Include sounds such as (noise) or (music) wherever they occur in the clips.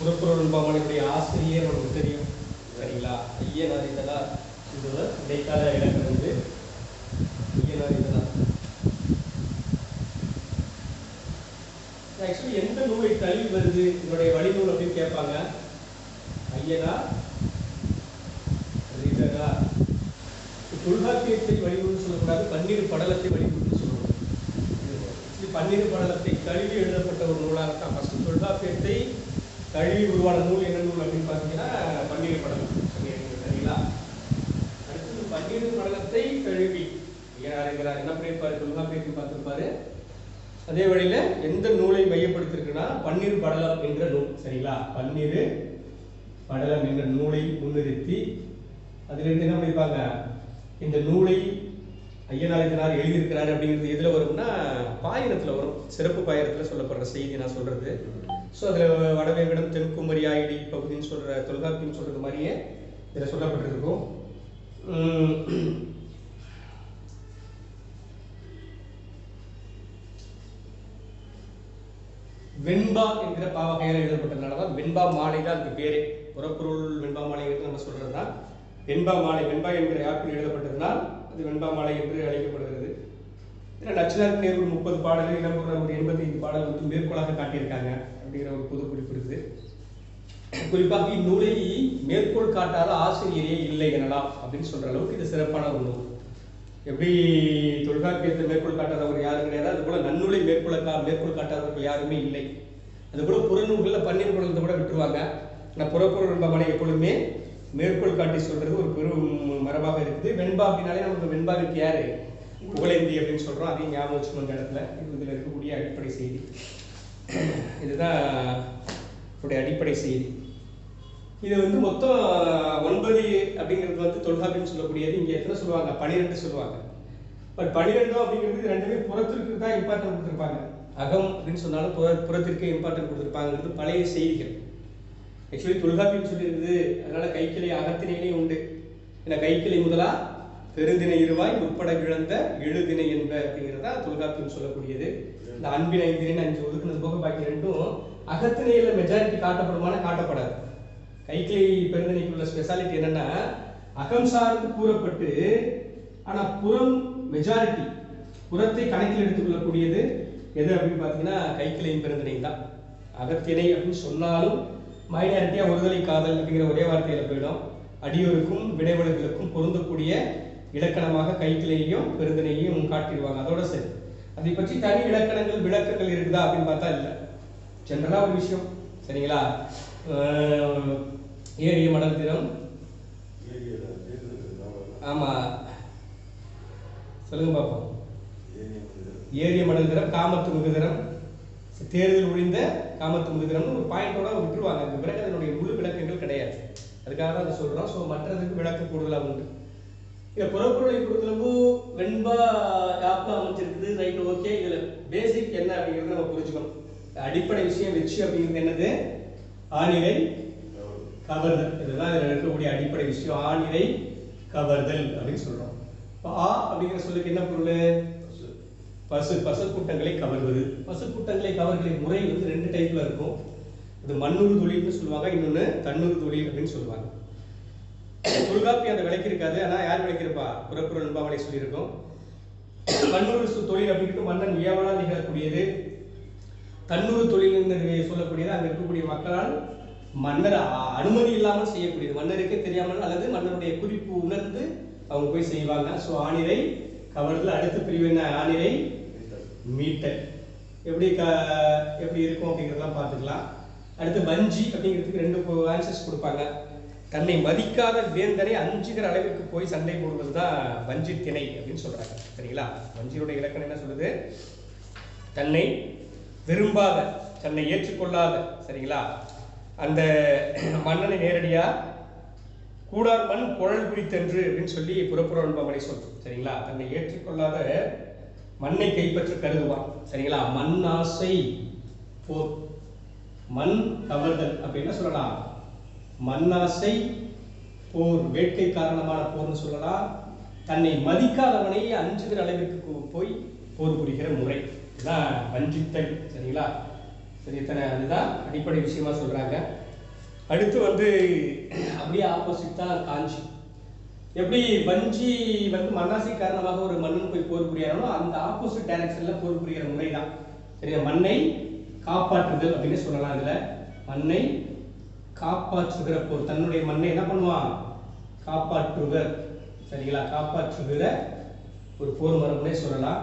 புறப்புறல் பாமனுடைய ஆசிரியர் நமக்கு தெரியும். சரிங்களா? ஐயனார் இதெல்லாம் இதுல இடைக்கால இலக்கணம் வந்து ஐயனார் இதெல்லாம் ஆக்சுவலி எந்த நூலை தள்ளி வருது? இதனுடைய வழிநூல் அப்படின்னு கேட்பாங்க. ஐயனா ரிதரா தொல்காப்பியத்தை வழிநூல் சொல்லக்கூடாது பன்னீர் படலத்தை வழிநூல்னு சொல்லணும் பன்னிரு பன்னீர் படலத்தை தழுவி எழுதப்பட்ட ஒரு நூலாக தான் ஃபர்ஸ்ட் தொல்காப்பியத்தை கழுவி உருவான நூல் என்ன நூல் அப்படின்னு பார்த்தீங்கன்னா பன்னீர் படலம். சரிங்களா? அடுத்தது பன்னீர் படலத்தை தழுவி ஐயனார் என்ன பண்ணியிருப்பாரு தொல்காப்பியத்தை பார்த்திருப்பாரு. அதே வழியில எந்த நூலை மையப்படுத்திருக்குன்னா பன்னீர் படலம் என்ற நூல். சரிங்களா? பன்னீர் படலம் என்ற நூலை முன்னிறுத்தி அதிலிருந்து என்ன பண்ணியிருப்பாங்க இந்த நூலை ஐயனாரிதனார் எழுதியிருக்கிறார் அப்படிங்கிறது எதுல வரும்னா பாயிரத்துல வரும். சிறப்பு பாயிரத்துல சொல்லப்படுற செய்தி நான் சொல்றது. ஸோ அதில் வடவேங்கடம் தென்குமரி ஆயிடி பகுதின்னு சொல்கிற தொல்காப்பியம் சொல்கிறது மாதிரியே இதில் சொல்லப்பட்டிருக்கும். வெண்பா என்கிற பாவகையால் எழுதப்பட்டதுனால தான் வெண்பா மாலை தான் அதுக்கு பேரே. புறப்பொருள் வெண்பா மாலை என்று நம்ம சொல்கிறது தான் வெண்பா மாலை வெண்பா என்கிற யாப்பில் எழுதப்பட்டதுனால் அது வெண்பா மாலை என்று அழைக்கப்படுகிறது. ஏன்னா நச்சினார் தேர்வு முப்பது பாடல்கள் இளம்புற ஒரு எண்பத்தி ஐந்து பாடல் வந்து மேற்கோளாக காட்டியிருக்காங்க. அப்படிங்கிற ஒரு பொது குறிப்பு இருக்குது. குறிப்பாக இந்நூலை மேற்கோள் காட்டாத ஆசிரியரே இல்லை எனலாம் அப்படின்னு சொல்ற அளவுக்கு இது சிறப்பான ஒரு நூல். எப்படி தொல்காப்பியத்தை மேற்கோள் காட்டாதவர் யாரும் கிடையாது. அது போல நன்னூலை மேற்கொள்ள கா மேற்கோள் காட்டாதவர்கள் யாருமே இல்லை. அது போல புறநூல்களில் பன்னீர் குழந்தை கூட விட்டுருவாங்க. ஆனால் புறப்பொருள் வெண்பாமனை எப்பொழுதுமே மேற்கோள் காட்டி சொல்றது ஒரு பெரும் மரபாக இருக்குது. வெண்பா அப்படின்னாலே நமக்கு வெண்பாவுக்கு யாரு? புகழேந்தி அப்படின்னு சொல்றோம். அதையும் ஞாபகம் வச்சுக்கணும் இந்த இடத்துல. இதில் இருக்கக்கூடிய அடிப்படை செய்தி. (clears throat) இதுதான் என்னுடைய அடிப்படை செய்தி. இது வந்து மொத்தம் ஒன்பது அப்படிங்கிறது வந்து தொல்காப்பியம் சொல்லக்கூடியது. இங்கே எத்தனை சொல்லுவாங்க? பனிரெண்டு சொல்லுவாங்க. பட் பனிரெண்டும் அப்படிங்கிறது ரெண்டுமே புறத்திற்கு தான் இம்பார்ட்டன்ட் கொடுத்துருப்பாங்க. அகம் அப்படின்னு சொன்னாலும் புற புறத்திற்கு இம்பார்ட்டன்ட் கொடுத்துருப்பாங்கிறது பழைய செய்திகள். ஆக்சுவலி தொல்காப்பியம் சொல்லியிருக்குது அதனால கைக்கிளை அகத்தினையிலே உண்டு. ஏன்னா கைக்கிளை முதலா பெருந்திணை இருவாய் உட்பட கிழந்த எழுதினை என்ப அப்படிங்கிறதா தொல்காப்பியம் சொல்லக்கூடியது. இந்த அன்பின் ஐந்தினை அஞ்சு ஒதுக்குனது போக பாக்கி ரெண்டும் அகத்தினையில மெஜாரிட்டி காட்டப்படுமான காட்டப்படாது. கைக்கிளை பெருந்திணைக்குள்ள ஸ்பெஷாலிட்டி என்னன்னா அகம் சார்ந்து கூறப்பட்டு ஆனா புறம் மெஜாரிட்டி புறத்தை கணக்கில் எடுத்துக்கொள்ளக்கூடியது எது அப்படின்னு பார்த்தீங்கன்னா கைக்கிளையும் பெருந்திணை தான் அகத்திணை அப்படின்னு சொன்னாலும் மைனாரிட்டியா ஒருதலை காதல் அப்படிங்கிற ஒரே வார்த்தையில போயிடும். அடியோருக்கும் விடைவெளிகளுக்கும் பொருந்தக்கூடிய இலக்கணமாக கைக்கிளையையும் பெருந்தினையும் காட்டிடுவாங்க. அதோட சரி. அதை பற்றி தனி இலக்கணங்கள் விளக்கங்கள் இருக்குதா அப்படின்னு பார்த்தா இல்லை. ஜென்ரலாக ஒரு விஷயம். சரிங்களா? ஏரிய மடல் திறம் ஆமா. சொல்லுங்க பாப்போம். ஏரிய மடல் திறம் காமத்து தினம். தேர்தல் ஒழிந்த காமத்து முகுதிரம்னு ஒரு பாயிண்டோட விட்டுருவாங்க. இந்த பிறகு அதனுடைய முழு விளக்கங்கள் கிடையாது. அதுக்காக தான் அதை சொல்றோம். ஸோ மற்றதுக்கு விளக்கம் கூடுதலாக உண்டு. இங்க புறப்பொருளை பொறுத்தளவு வெண்பா ஆப்ல அமைச்சிருக்குது ரைட் ஓகே இதுல பேசிக் என்ன அப்படிங்கறத நம்ம புரிஞ்சுக்கணும். அடிப்படை விஷயம் வச்சு அப்படிங்கிறது என்னது? ஆணிலை கவர்தல். இதுதான் இதுல இருக்கக்கூடிய அடிப்படை விஷயம். ஆணிலை கவர்தல் அப்படின்னு சொல்றோம். இப்போ ஆ அப்படிங்கிற சொல்லுக்கு என்ன பொருள்? பசு. பசுக்கூட்டங்களை கவர்வது. பசுக்கூட்டங்களை கவர்கிற முறை வந்து ரெண்டு டைப்ல இருக்கும். இது மண்ணூறு தொழில்னு சொல்லுவாங்க. இன்னொன்னு தன்னூறு தொழில் அப்படின்னு சொல்லுவாங்க. தொல்காப்பி அந்த விலைக்கு இருக்காது ஆனால் யார் விலைக்கிருப்பா புறப்புற நண்பாவளை சொல்லியிருக்கோம். மண்ணூறு சு- தொழில் அப்படின்ட்டு மன்னன் வியாபாரம் நிகழக்கூடியது. தன்னூறு தொழில் என்று சொல்லக்கூடியது. அங்கே இருக்கக்கூடிய மக்களால் மன்னர் அனுமதி இல்லாமல் செய்யக்கூடியது. மன்னருக்கே தெரியாமல் அல்லது மன்னருடைய குறிப்பு உணர்ந்து அவங்க போய் செய்வாங்க. ஸோ ஆணிரை கவர்தல் அடுத்த பிரிவு என்ன? ஆணிரை மீட்டல். எப்படி க எப்படி இருக்கும் அப்படிங்கிறதெல்லாம் பார்த்துக்கலாம். அடுத்து பஞ்சி அப்படிங்கிறதுக்கு ரெண்டு ஆன்சர்ஸ் கொடுப்பாங்க. தன்னை மதிக்காத வேந்தனை அஞ்சுகிற அளவிற்கு போய் சண்டை போடுவது தான் வஞ்சி திணை அப்படின்னு சொல்றாங்க. சரிங்களா? வஞ்சியுடைய இலக்கணம் என்ன சொல்லுது? தன்னை விரும்பாத தன்னை ஏற்றுக்கொள்ளாத சரிங்களா? அந்த மன்னனை நேரடியா கூடார் மண் குழல் பிடித்தென்று அப்படின்னு சொல்லி புறப்புற அன்பமனை சொல்றோம் சரிங்களா? தன்னை ஏற்றுக்கொள்ளாத மண்ணை கைப்பற்ற கருதுவான் சரிங்களா? மண் ஆசை போர் மண் கவர்தல் அப்படின்னு சொல்லலாம்? மண்ணாசை போர் வேட்கை காரணமான போர்னு சொல்லலாம் தன்னை மதிக்காதவனை அஞ்சுகிற அளவிற்கு போய் போர் புரிகிற முறை. இதுதான் வஞ்சித்தல் சரிங்களா? சரி இத்தனை அதுதான் அடிப்படை விஷயமா சொல்றாங்க. அடுத்து வந்து அப்படியே ஆப்போசிட் தான் காஞ்சி. எப்படி வஞ்சி வந்து மன்னாசி காரணமாக ஒரு மன்னன் போய் போர் புரியாரோ அந்த ஆப்போசிட் டைரக்ஷன்ல போர் புரிகிற முறை தான் சரியா? மண்ணை காப்பாற்றுதல் அப்படின்னு சொல்லலாம் இதுல. மண்ணை காப்பாற்றுகிற போர் தன்னுடைய மண்ணை என்ன பண்ணுவான்? காப்பாற்றுவர் சரிங்களா? காப்பாற்றுகிற ஒரு போர் மரபுனே சொல்லலாம்.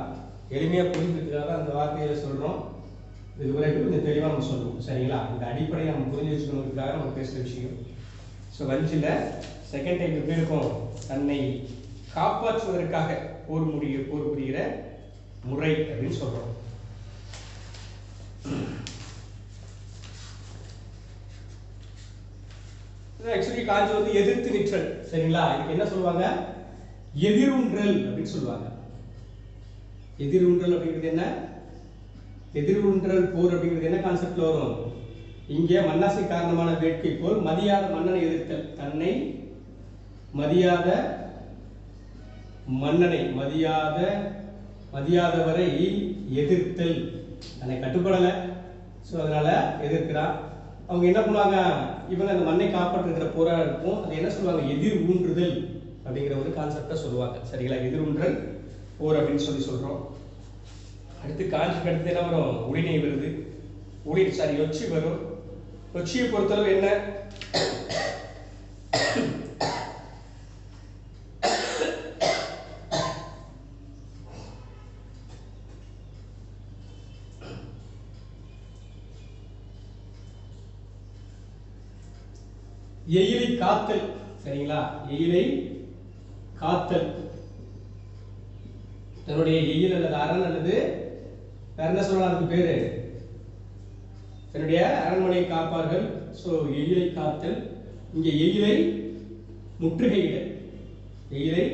எளிமையாக புரிஞ்சுக்கிறதுக்காக அந்த வார்த்தையை சொல்றோம். இது வரைக்கும் கொஞ்சம் தெளிவாக நம்ம சொல்லுவோம். சரிங்களா? இந்த அடிப்படையை நம்ம புரிஞ்சு வச்சுக்கணுங்கிறதுக்காக நம்ம பேசுகிற விஷயம். ஸோ வஞ்சில் செகண்ட் டைம் எப்படி இருக்கும்? தன்னை காப்பாற்றுவதற்காக போர் முடிய போர் புரிகிற முறை அப்படின்னு சொல்றோம். ஆக்சுவலி காஞ்சி வந்து எதிர்த்து நிற்றல். சரிங்களா? இதுக்கு என்ன சொல்லுவாங்க? எதிருன்றல் அப்படின்னு சொல்லுவாங்க. எதிருன்றல் அப்படிங்கிறது என்ன? எதிர்வுன்றல் போர் அப்படிங்கிறது என்ன கான்செப்ட்ல வரும்? இங்கே மன்னாசி காரணமான வேட்கை போல் மதியாத மன்னனை எதிர்த்தல். தன்னை மதியாத மன்னனை மதியாத மதியாதவரை எதிர்த்தல். தன்னை கட்டுப்படலை. ஸோ அதனால எதிர்க்கிறான். அவங்க என்ன பண்ணுவாங்க? இவங்க அந்த மண்ணை காப்பாற்றுகிற போராட்டம் இருக்கும் அது என்ன சொல்லுவாங்க? எதிர் ஊன்றுதல் அப்படிங்கிற ஒரு கான்செப்டை சொல்லுவாங்க. சரிங்களா? எதிர் ஊன்றல் போர் அப்படின்னு சொல்லி சொல்றோம். அடுத்து காஞ்சிக்கு அடுத்து என்ன வரும்? உளினை வருது. உளி சாரி ஒச்சி வரும். ஒச்சியை பொறுத்தளவு என்ன? காத்தல். சரிங்களா? எயிலை காத்தல். தன்னுடைய எயில் அல்லது அரண் அல்லது வேற என்ன சொல்லலாம் அதுக்கு பேரு? தன்னுடைய அரண்மனையை காப்பார்கள். ஸோ எயிலை காத்தல். இங்கே எயிலை முற்றுகையிடல். எயிலை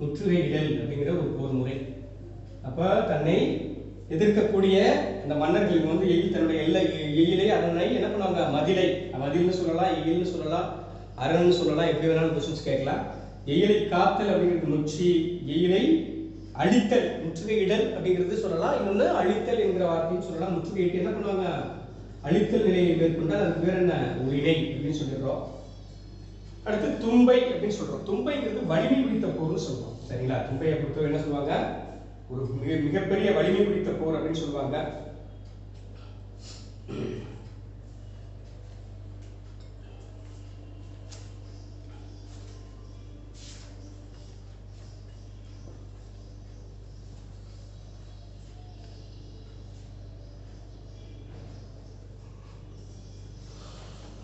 முற்றுகையிடல் அப்படிங்கிற ஒரு போர் முறை அப்ப தன்னை எதிர்க்கக்கூடிய அந்த மன்னர்களுக்கு வந்து எயில் தன்னுடைய எல்லை எயிலை அரண்மனை என்ன பண்ணுவாங்க? மதிலை. மதில்னு சொல்லலாம் எயில்னு சொல்லலாம் அரண்னு சொல்லலாம். எப்படி வேணாலும் கொஸ்டின்ஸ் கேட்கலாம். எயிலை காத்தல் அப்படிங்கிறது நொச்சி எயிலை அழித்தல் முற்றுகையிடல் அப்படிங்கிறது சொல்லலாம். இன்னொன்று அழித்தல் என்கிற வார்த்தையும் சொல்லலாம். முற்றுகையிட்டு என்ன பண்ணுவாங்க? அழித்தல் நிலையை மேற்கொண்டால் அதுக்கு பேர் என்ன? உயிரை அப்படின்னு சொல்லிடுறோம். அடுத்து தும்பை அப்படின்னு சொல்றோம். தும்பைங்கிறது வலிமை பிடித்த போர்னு சொல்றோம். சரிங்களா? தும்பையை பொறுத்தவரை என்ன சொல்லுவாங்க? ஒரு மிக மிகப்பெரிய வலிமை பிடித்த போர் அப்படின்னு சொல்லுவாங்க.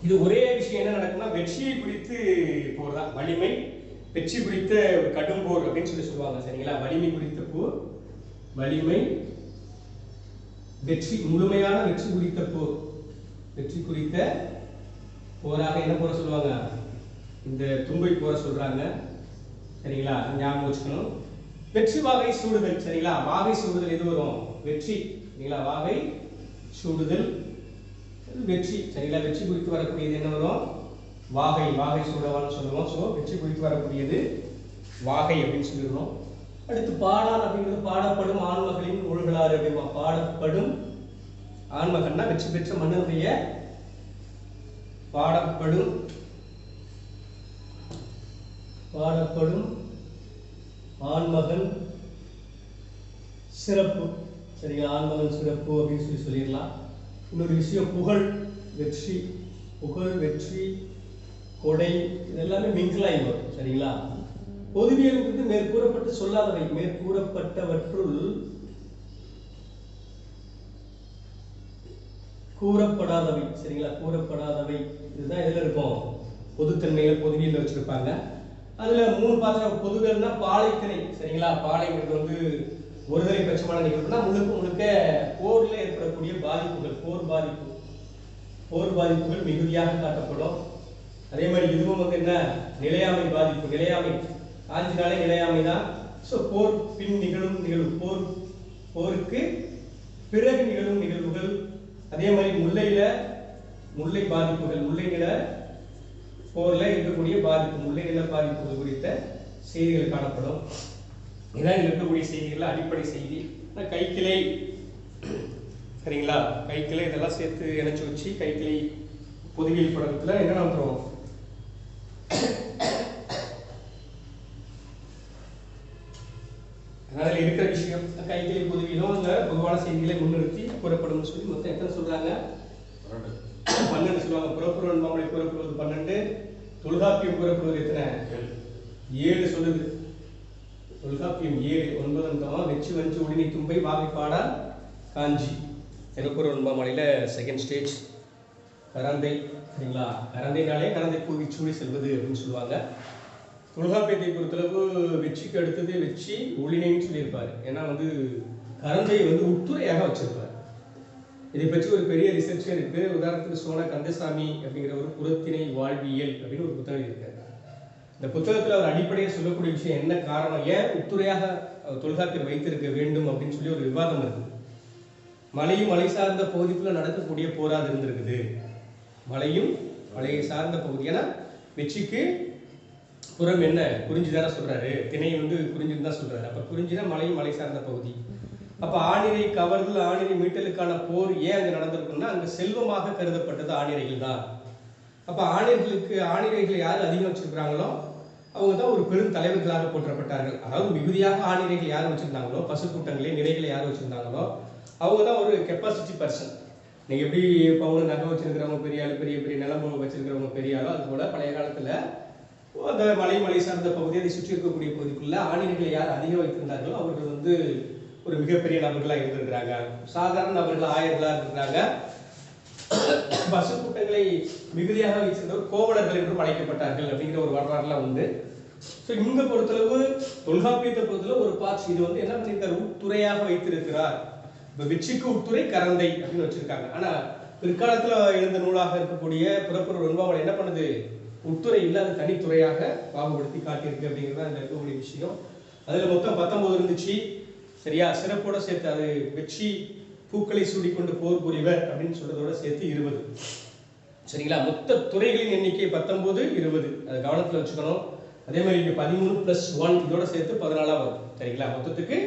இது ஒரே விஷயம் என்ன நடக்கும்னா வெற்றியை பிடித்து போர் தான் வலிமை வெற்றி பிடித்த ஒரு கடும் போர் அப்படின்னு சொல்லி சொல்லுவாங்க சரிங்களா? வலிமை குறித்த போர் வலிமை வெற்றி முழுமையான வெற்றி குறித்த போர். வெற்றி குறித்த போராக என்ன போற சொல்லுவாங்க? இந்த தும்பை போற சொல்றாங்க. சரிங்களா? ஞாபகம் வச்சுக்கணும். வெற்றி வாகை சூடுதல். சரிங்களா? வாகை சூடுதல் எது வரும்? வெற்றி. சரிங்களா? வாகை சூடுதல். வெற்றி. சரிங்களா? வெற்றி குறித்து வரக்கூடியது என்ன வரும்? வாகை. வாகை சூடவான்னு சொல்லுவோம். ஸோ வெற்றி குறித்து வரக்கூடியது வாகை அப்படின்னு சொல்லிடுறோம். அடுத்து பாடான் அப்படிங்கிறது பாடப்படும் ஆண்மகளின் ஒழுகலாறு அப்படிமா பாடப்படும் ஆண்மகன்னா வெற்றி பெற்ற மன்னனுடைய பாடப்படும் பாடப்படும் ஆண்மகன் சிறப்பு. சரிங்களா ஆண்மகன் சிறப்பு அப்படின்னு சொல்லி சொல்லிடலாம். இன்னொரு விஷயம் புகழ் வெற்றி. புகழ் வெற்றி கொடை இதெல்லாமே மிங்கிலாகி வரும். சரிங்களா? பொதுவியலுங்கிறது மேற்கூறப்பட்டு சொல்லாதவை மேற்கூறப்பட்டவற்றுள் கூறப்படாதவை சரிங்களா? கூறப்படாதவை. இதுதான் எதுல இருக்கும். பொதுத்தன்மையில பொதுவியல் வச்சிருப்பாங்க. அதுல மூணு பாத்திரம் பொதுகள்னா பாலைத்திணை சரிங்களா? பாலைங்கிறது வந்து ஒருதலை பட்சமான நிகழ்வுனா முழுக்க முழுக்க போர்ல ஏற்படக்கூடிய பாதிப்புகள் போர் பாதிப்பு. போர் பாதிப்புகள் மிகுதியாக காட்டப்படும். அதே மாதிரி இதுவும் வந்து என்ன? நிலையாமை பாதிப்பு நிலையாமை காஞ்சினாலே நிலையாமை தான் ஸோ போர் பின் நிகழும் நிகழ்வு போர் போருக்கு பிறகு நிகழும் நிகழ்வுகள். அதே மாதிரி முல்லையில முல்லை பாதிப்புகள் முல்லை நில போர்ல இருக்கக்கூடிய பாதிப்பு முல்லை நில பாதிப்புகள் குறித்த செய்திகள் காணப்படும். இதான் இதில் இருக்கக்கூடிய செய்திகள் அடிப்படை செய்தி. ஆனால் கைக்கிளை சரிங்களா? கைக்கிளை இதெல்லாம் சேர்த்து இணைச்சி வச்சு கைக்கிளை பொதுவியல் படத்துல என்ன வந்துரும் அதில் இருக்கிற விஷயம் கைகளை பொதுவியிலும் இல்ல பொதுவான செய்திகளை முன்னிறுத்தி கூறப்படும் சொல்லி மொத்தம் எத்தனை சொல்றாங்க? பன்னெண்டு. சொல்லுவாங்க. புறப்புறவன் மாமலை கூறப்படுவது பன்னெண்டு தொல்காப்பியம் கூறப்படுவது எத்தனை? ஏழு. சொல்லுது. தொல்காப்பியம் ஏழு ஒன்பதாம் தவம் வெச்சு வஞ்சு உடினி தும்பை வாகைப்பாடா காஞ்சி. திருப்பூர் ஒன்பமாலையில் செகண்ட் ஸ்டேஜ் கரந்தை சரிங்களா? கரந்தைனாலே கரந்தை பூவி சூடி செல்வது அப்படின்னு சொல்லுவாங்க. தொல்காப்பியத்தை பொறுத்தளவு வெற்றிக்கு அடுத்தது வெற்றி ஒளினைன்னு சொல்லியிருப்பார். ஏன்னா வந்து கரந்தை வந்து உட்துறையாக வச்சிருப்பார். இதை பற்றி ஒரு பெரிய ரிசர்ச்சே இருக்கு. உதாரணத்துக்கு சோனா கந்தசாமி அப்படிங்கிற ஒரு புறத்திணை வாழ்வியல் அப்படின்னு ஒரு புத்தகம் இருக்காரு இந்த புத்தகத்தில் அவர் அடிப்படையாக சொல்லக்கூடிய விஷயம் என்ன காரணம்? ஏன் உத்துறையாக தொல்காப்பியர் வைத்திருக்க வேண்டும் அப்படின்னு சொல்லி ஒரு விவாதம் இருக்கு. மலையும் மலை சார்ந்த பகுதிக்குள்ள நடக்கக்கூடிய போராது இருந்திருக்குது. மலையும் மலையை சார்ந்த பகுதி. ஏன்னா வெற்றிக்கு புறம் என்ன? குறிஞ்சி தானே சொல்றாரு. திணை வந்து குறிஞ்சின்னு தான் சொல்றாரு. அப்ப குறிஞ்சினா மலையும் மலை சார்ந்த பகுதி. அப்ப ஆணிரை கவர்தல் ஆணிரை மீட்டலுக்கான போர் ஏன் அங்க நடந்திருக்குன்னா அங்க செல்வமாக கருதப்பட்டது ஆணிரைகள் தான். அப்ப ஆணிர்களுக்கு ஆணிரைகள் யார் அதிகம் வச்சிருக்கிறாங்களோ அவங்க தான் ஒரு பெரும் தலைவர்களாக போற்றப்பட்டார்கள். அதாவது மிகுதியாக ஆணிரைகள் யார் வச்சிருந்தாங்களோ பசுக்கூட்டங்களே நிறைகளை யார் வச்சிருந்தாங்களோ அவங்க தான் ஒரு கெப்பாசிட்டி பர்சன் நீங்க எப்படி பவுன் நகை வச்சிருக்கிறவங்க பெரிய ஆளு பெரிய பெரிய நிலம்பு வச்சிருக்கிறவங்க பெரிய ஆளோ அது போல பழைய காலத்துல அந்த மலை மலை சார்ந்த பகுதி அதை சுற்றி இருக்கக்கூடிய பகுதிக்குள்ள ஆணிரைகளை யார் அதிகம் வைத்திருந்தார்களோ அவர்கள் வந்து ஒரு மிகப்பெரிய நபர்களாக இருந்திருக்கிறாங்க. சாதாரண நபர்கள் இருந்திருக்கிறாங்க. பஸ் கூட்டங்களை மிகுதியாக வைத்திருந்தவர் கோவலர்கள் என்றும் அழைக்கப்பட்டார்கள் அப்படிங்கிற ஒரு வரலாறுலாம் உண்டு. ஸோ இங்க பொறுத்தளவு தொல்காப்பியத்தை பொறுத்தளவு ஒரு பார்ட்ஸ் இது வந்து என்ன பண்ணியிருக்காரு? உட்துறையாக வைத்திருக்கிறார். இப்போ வெற்றிக்கு உட்துறை கரந்தை அப்படின்னு வச்சிருக்காங்க. ஆனால் பிற்காலத்தில் எழுந்த நூலாக இருக்கக்கூடிய புறப்பொருள் வெண்பாவல் என்ன பண்ணுது? உட்துறை இல்லாத தனித்துறையாக பாகுபடுத்தி காட்டியிருக்கு அப்படிங்கிறது தான் இந்த இருக்கக்கூடிய விஷயம். அதில் மொத்தம் பத்தொன்பது இருந்துச்சு. சரியா? சிறப்போட சேர்த்து அது வெற்றி பூக்களை சூடிக்கொண்டு போர் புரிவர் அப்படின்னு சொல்றதோட சேர்த்து இருபது. சரிங்களா? மொத்த துறைகளின் எண்ணிக்கை பத்தொன்பது இருபது. அது கவனத்தில் வச்சுக்கணும். அதே மாதிரி இங்கே பதிமூணு பிளஸ் ஒன் இதோட சேர்த்து பதினாலா வரும். சரிங்களா? மொத்தத்துக்கு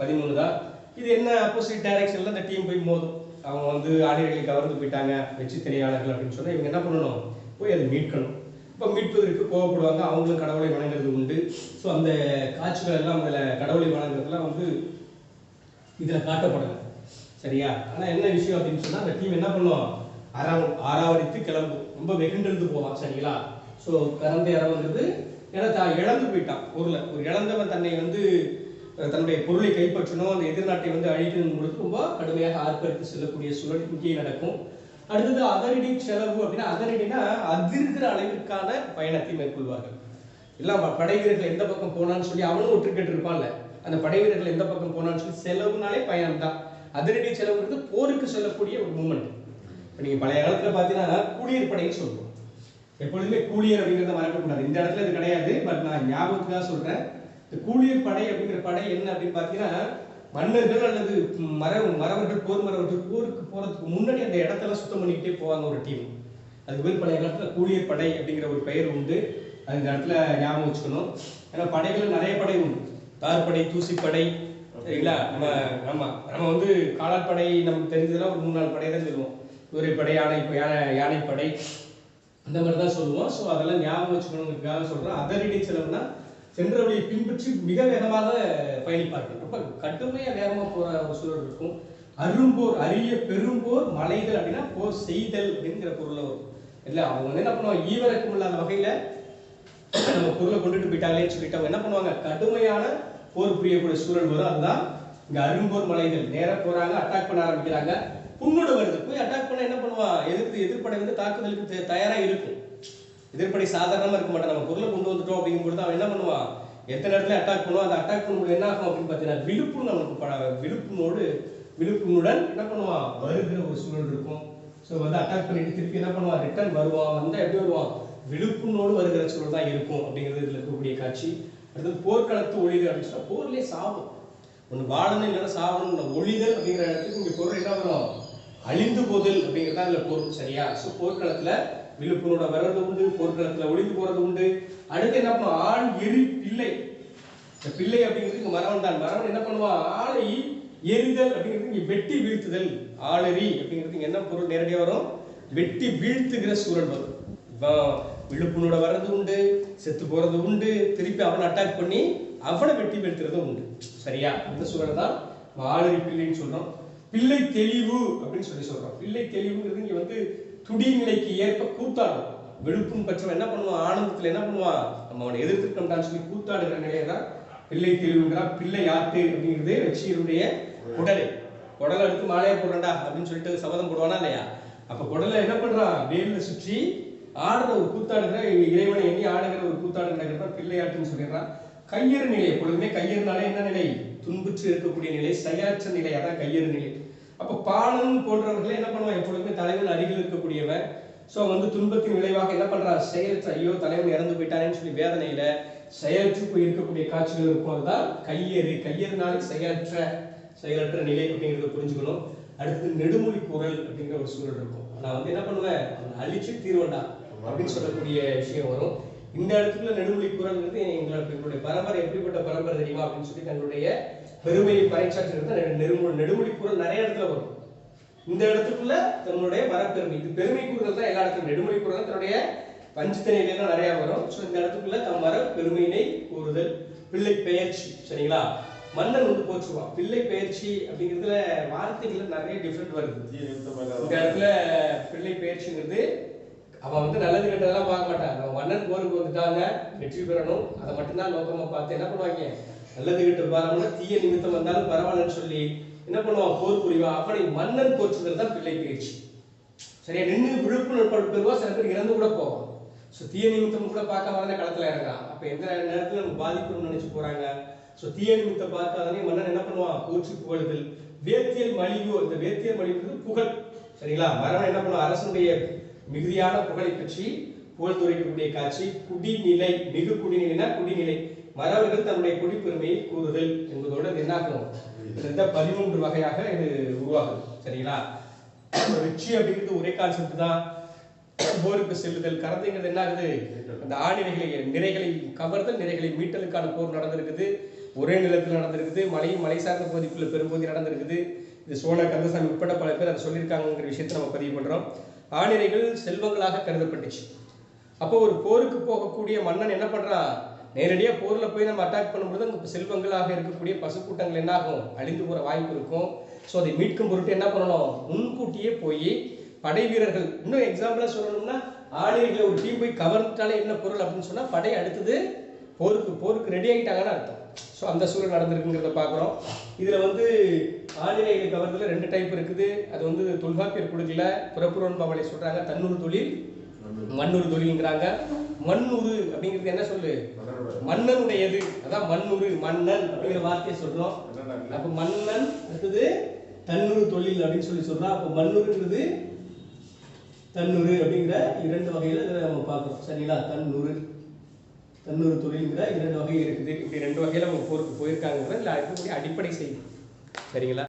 பதிமூணு தான். இது என்ன ஆப்போசிட் டைரக்ஷன்ல அந்த டீம் போய் மோதும்? அவங்க வந்து ஆணிகளை கவர்ந்து போயிட்டாங்க வெற்றி திரையாளர்கள் அப்படின்னு சொன்னால் இவங்க என்ன பண்ணணும்? போய் அதை மீட்கணும். இப்போ மீட்பதற்கு கோவப்படுவாங்க. அவங்களும் கடவுளை வணங்குறது உண்டு. ஸோ அந்த காட்சிகள் எல்லாம் அதில் கடவுளை வணங்குறதுலாம் வந்து இதில் காட்டப்படலை சரியா? ஆனால் என்ன விஷயம் அப்படின்னு சொன்னால் அந்த டீம் என்ன பண்ணுவோம் அறம் ஆறாவடித்து கிளம்பும். ரொம்ப வெகுண்டெழுந்து போவான் சரிங்களா? ஸோ கறந்த இறவுங்கிறது ஏன்னா தான் இழந்து போயிட்டான் ஊரில் ஒரு இழந்தவன் தன்னை வந்து தன்னுடைய பொருளை கைப்பற்றணும் அந்த எதிர்நாட்டை வந்து அழிக்கணும் பொழுது ரொம்ப கடுமையாக ஆர்ப்பரித்து செல்லக்கூடிய சூழல் இங்கேயே நடக்கும். அடுத்தது அதரடி செலவு அப்படின்னா அதரடினா அதிர்கிற அளவிற்கான பயணத்தை மேற்கொள்வார்கள். எல்லாம் படை வீரர்கள் எந்த பக்கம் போனான்னு சொல்லி அவனும் ஒற்றுக்கிட்டு இருப்பான்ல. அந்த படை வீரர்கள் எந்த பக்கம் போனான்னு சொல்லி செலவுனாலே பயணம் தான். அதிரடி செலவுங்கிறது போருக்கு செல்லக்கூடிய ஒரு மூமெண்ட் இப்போ நீங்கள் பழைய காலத்தில் பார்த்தீங்கன்னா கூலியர் படைன்னு சொல்லுவோம். எப்பொழுதுமே கூலியர் அப்படிங்கிறத மறக்கக்கூடாது. இந்த இடத்துல இது கிடையாது. பட் நான் ஞாபகத்துக்காக சொல்றேன். இந்த கூலியர் படை அப்படிங்கிற படை என்ன அப்படின்னு பார்த்தீங்கன்னா மன்னர்கள் அல்லது மர மரவர்கள் போர் மரவர்கள் போருக்கு போறதுக்கு முன்னாடி அந்த இடத்தெல்லாம் சுத்தம் பண்ணிக்கிட்டே போவாங்க ஒரு டீம் அதுக்கு பேர் பழைய காலத்துல கூலியர் படை அப்படிங்கிற ஒரு பெயர் உண்டு. அது இந்த இடத்துல ஞாபகம் வச்சுக்கணும். ஏன்னா படைகள் நிறைய படை உண்டு. தார்படை தூசிப்படை சரிங்களா நம்ம ஆமா நம்ம வந்து காலாட்படை நமக்கு தெரிஞ்சதெல்லாம் ஒரு மூணு நாலு படை தான் சொல்லுவோம். குதிரைப்படை யானை யானை யானைப்படை அந்த மாதிரி தான் சொல்லுவோம். ஸோ அதெல்லாம் ஞாபகம் வச்சுக்கணுங்கிறதுக்காக சொல்கிறோம் அதரடி செலவுனா சென்ற வழியை பின்பற்றி மிக வேகமாக பயணிப்பார்கள். ரொம்ப கடுமையாக வேகமாக போற ஒரு சூழல் இருக்கும். அரும்போர் அரிய பெரும்போர் மலைகள் அப்படின்னா போர் செய்தல் அப்படிங்கிற பொருள் வரும். இல்லை அவங்க வந்து என்ன பண்ணுவாங்க? ஈவரக்கம் இல்லாத வகையில நம்ம பொருளை கொண்டுட்டு போயிட்டாங்களேன்னு சொல்லிட்டு அவங்க என்ன பண்ணுவாங்க? கடுமையான போர் புரியக்கூடிய சூழல் வரும். அதுதான் இங்க அரும்போர் மலைகள். நேராக போறாங்க அட்டாக் பண்ண ஆரம்பிக்கிறாங்க. புண்ணோடு வருது. போய் அட்டாக் பண்ண என்ன பண்ணுவான் எதிர்த்து எதிர்ப்படை வந்து தாக்குதலுக்கு தயாராக இருக்கும். எதிர்ப்படை சாதாரணமாக இருக்க மாட்டான். நம்ம பொருளை கொண்டு வந்துட்டோம் அப்படிங்கும்போது அவன் என்ன பண்ணுவான்? எத்தனை இடத்துல அட்டாக் பண்ணுவான்? அந்த அட்டாக் பண்ணும்போது என்ன ஆகும் அப்படின்னு பார்த்தீங்கன்னா விழுப்புண் அவனுக்கு பட விழுப்புணோடு விழுப்புண்ணுடன் என்ன பண்ணுவான்? வருகிற ஒரு சூழல் இருக்கும். ஸோ வந்து அட்டாக் பண்ணிட்டு திருப்பி என்ன பண்ணுவான்? ரிட்டர்ன் வருவான். வந்தால் எப்படி வருவான்? விழுப்புணோடு வருகிற சூழல் தான் இருக்கும் அப்படிங்கிறது இதில் இருக்கக்கூடிய காட்சி. அடுத்தது போர்க்களத்து ஒளிகள் அப்படின்னு சொன்னால் போர்லேயே சாவும் ஒன்று வாழணும் இல்லைன்னா சாவணும் ஒளிதல் அப்படிங்கிற இடத்துக்கு இங்கே பொருள் என்ன வரும்? அழிந்து போதல் அப்படிங்கிறது தான் இதில் பொருள் சரியா? ஸோ போர்க்களத்தில் விழுப்புணோட வர்றது உண்டு போர்க்களத்துல ஒளிந்து போறது உண்டு. அடுத்து என்ன ஆண் எரி பிள்ளை. இந்த பிள்ளை அப்படிங்கிறது இங்க மரவன் தான். மரவன் என்ன பண்ணுவான் ஆளை எரிதல் அப்படிங்கிறது இங்க வெட்டி வீழ்த்துதல். ஆளறி அப்படிங்கிறது என்ன பொருள்? நேரடியாக வரும். வெட்டி வீழ்த்துகிற சூழல் வரும். இப்போ விழுப்புணோட வர்றது உண்டு செத்து போறது உண்டு. திருப்பி அவனை அட்டாக் பண்ணி அவனை வெட்டி வீழ்த்துறதும் உண்டு. சரியா? அந்த சூழல் தான் ஆளறி பிள்ளைன்னு சொல்றோம். பிள்ளை தெளிவு அப்படின்னு சொல்லி சொல்றோம். பிள்ளை தெளிவுங்கிறது இங்க வந்து துடி நிலைக்கு ஏற்ப கூத்தாடும். வெளுப்பும் பட்சம் என்ன பண்ணுவான்? ஆனந்தத்துல என்ன பண்ணுவான்? நம்ம அவனை எதிர்த்துட்டோம்டான்னு சொல்லி கூத்தாடுகிற நிலையை தான் பிள்ளை தெளிவுங்கிறான் பிள்ளை ஆட்டு அப்படிங்கிறது வச்சியருடைய உடலை குடலை எடுத்து மாலையை போடுறா அப்படின்னு சொல்லிட்டு சபதம் போடுவானா இல்லையா? அப்ப குடலை என்ன பண்றான்? வேலில் சுற்றி ஆடுற ஒரு கூத்தாடுகிற இறைவனை எண்ணி ஆடுகிற ஒரு கூத்தாடு நடக்கிறதா பிள்ளையாட்டுன்னு சொல்லிடுறான். கையறு நிலை எப்பொழுதுமே கையறுனாலே என்ன நிலை? துன்புற்று இருக்கக்கூடிய நிலை செயலற்ற நிலை அதான் கையறு நிலை. அப்போ பாலன் போன்றவர்களே என்ன பண்ணுவான் எப்பொழுதுமே தலைவன் அருகில் இருக்கக்கூடியவன் ஸோ வந்து துன்பத்தின் விளைவாக என்ன பண்றா செயலற்ற ஐயோ தலைவன் இறந்து போயிட்டானேன்னு சொல்லி வேதனையில செயலற்று போய் இருக்கக்கூடிய காட்சிகள் இருக்கும். அதுதான் கையறு. கையறுனாலே செயலற்ற செயலற்ற நிலை அப்படிங்கிறத புரிஞ்சுக்கணும். அடுத்து நெடுமொழி குரல் அப்படிங்கிற ஒரு சூழல் இருக்கும். நான் வந்து என்ன பண்ணுவேன்? அழிச்சு தீர்வண்டா அப்படின்னு சொல்லக்கூடிய விஷயம் வரும். இந்த இடத்துல நெடுமொழி குரல்ங்கிறது எங்களுக்கு எங்களுடைய பரம்பரை. எப்படிப்பட்ட பரம்பரை தெரியுமா அப்படின்னு சொல்லி தங்களுடைய பெருமையை பறைச்சாற்றுறது நெடுமொழி நெடுமொழி குரல் நிறைய இடத்துல வரும். இந்த இடத்துக்குள்ள தன்னுடைய மரப்பெருமை இது பெருமை குரல் தான் எல்லா இடத்துலையும் நெடுமொழி குரல் தன்னுடைய பஞ்சத்தனையிலாம் நிறைய வரும். ஸோ இந்த இடத்துக்குள்ள தம் மர பெருமையினை கூறுதல். பிள்ளை பெயர்ச்சி. சரிங்களா? மன்னன் வந்து போச்சுவான் பிள்ளை பெயர்ச்சி அப்படிங்கிறதுல வார்த்தைகள்ல நிறைய டிஃப்ரெண்ட் வருது. இந்த இடத்துல பிள்ளை பெயர்ச்சிங்கிறது அவன் வந்து நல்லது கெட்டதெல்லாம் பார்க்க மாட்டான் அவன் மன்னன் போருக்கு வந்துட்டாங்க வெற்றி பெறணும். அதை மட்டும்தான் நோக்கமா பார்த்து என்ன பண்ணுவாங்க? நல்லது கிட்ட பாரம்னா தீய நிமித்தம் வந்தாலும் பரவாயில்லன்னு சொல்லி என்ன பண்ணுவான்? போர் புரிவா. அப்படி மன்னன் போற்றுதல் தான் பிள்ளை பயிற்சி. சரியா? நின்று விழுப்புணர்வு பெறுவா சில பேர் இறந்து கூட போவான். ஸோ தீய நிமித்தம் கூட பார்க்க வரத களத்துல இறங்குறான் அப்ப எந்த நேரத்துல நம்ம பாதிப்புன்னு நினைச்சு போறாங்க? ஸோ தீய நிமித்தம் பார்க்காதனே மன்னன் என்ன பண்ணுவான்? போற்றி புகழுதல். வேத்தியல் மலிவு. இந்த வேத்தியல் மலிவுங்கிறது புகழ். சரிங்களா? மரணம் என்ன பண்ணுவான் அரசனுடைய மிகுதியான புகழை பற்றி புகழ் துறைக்கக்கூடிய காட்சி. குடிநிலை. மிகு குடிநிலைனா குடிநிலை. மறவர்கள் தன்னுடைய குடிப்பெருமையை கூறுதல் என்பதோடு என்னாகும்? இந்த பதிமூன்று வகையாக இது உருவாகுது. சரிங்களா? வெற்றி அப்படிங்கிறது ஒரே கான்செப்ட் தான். போருக்கு செல்லுதல் கரந்தைங்கிறது என்ன ஆகுது அந்த ஆணிரைகளை நிறைகளை கவர்தல் நிறைகளை மீட்டலுக்கான போர் நடந்திருக்குது. ஒரே நிலத்தில் நடந்திருக்குது. மலையும் மலை சார்ந்த பகுதிக்குள்ள பெரும்பகுதி நடந்திருக்குது. இது சோழ கந்தசாமி உட்பட பல பேர் அதை சொல்லியிருக்காங்கிற விஷயத்தை நம்ம பதிவு பண்றோம். ஆணிரைகள் செல்வங்களாக கருதப்பட்டுச்சு. அப்போ ஒரு போருக்கு போகக்கூடிய மன்னன் என்ன பண்றான்? நேரடியாக போரில் போய் நம்ம அட்டாக் பண்ணும்போது அங்கே செல்வங்களாக இருக்கக்கூடிய பசுக்கூட்டங்கள் என்ன ஆகும் அழிந்து போகிற வாய்ப்பு இருக்கும். ஸோ அதை மீட்கும் பொருட்டு என்ன பண்ணணும்? முன்கூட்டியே போய் படை வீரர்கள் இன்னும் எக்ஸாம்பிளாக சொல்லணும்னா ஆணியர்களை ஒரு டீம் போய் கவர்ந்துட்டாலே என்ன பொருள் அப்படின்னு சொன்னால் படை அடுத்தது போருக்கு போருக்கு ரெடி ஆகிட்டாங்கன்னு அர்த்தம். ஸோ அந்த சூழல் நடந்திருக்குங்கிறத பார்க்குறோம். இதில் வந்து ஆணிரைகளை கவர்தல ரெண்டு டைப் இருக்குது. அது வந்து தொல்காப்பியர் கொடுக்கல புறப்புறன் பாவலை சொல்கிறாங்க தன்னூர் தொழில் மண்ணூர் தொழில்ங்கிறாங்க. மண்ணூறு அப்படிங்கிறது என்ன சொல்லு? மன்னனுடையது. அதான் மண்ணூறு மன்னன் அப்படிங்கிற வார்த்தையை சொல்றோம். அப்ப மன்னன் அடுத்தது தன்னூறு தொழில் அப்படின்னு சொல்லி சொல்றோம் அப்ப மண்ணூருங்கிறது தன்னூறு அப்படிங்கிற இரண்டு வகையில இதை நம்ம பார்க்கிறோம். சரிங்களா? தன்னூறு தன்னூறு தொழில்ங்கிற இரண்டு வகை இருக்குது. இப்படி ரெண்டு வகையில அவங்க போருக்கு போயிருக்காங்கிறது இல்லை இருக்கக்கூடிய அடிப்படை செய்தி. சரிங்களா?